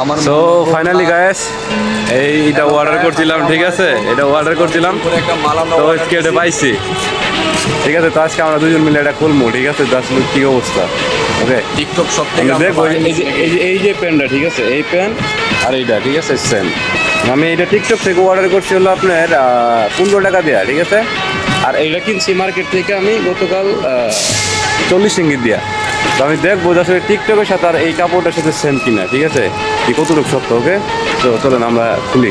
আমার so finally guys এই এটা অর্ডার করছিলাম ঠিক আছে? এটা অর্ডার করছিলাম। তো আজকে এটা পাইছি। ঠিক আছে তো আজকে আমরা দুজন মিলে এটা খুলবো ঠিক আছে? তো আসলে কি অবস্থা? ওকে টিকটক সব থেকে এই যে পেনটা ঠিক আছে? এই পেন আর এইটা ঠিক আছে? সেম আমি এটা টিকটক থেকে অর্ডার করছি হলো আপনার পনেরো টাকা দেয়া ঠিক আছে? আর এইটা কিনছি মার্কেট থেকে আমি গতকাল চল্লিশ ইঙ্গিত দিয়া। তো আমি দেখব যে আসলে টিকটকের সাথে আর এই কাপড়টার সাথে সেম কিনা, ঠিক আছে? কতটুকু সত্য ওকে তো চলেন আমরা খুলি।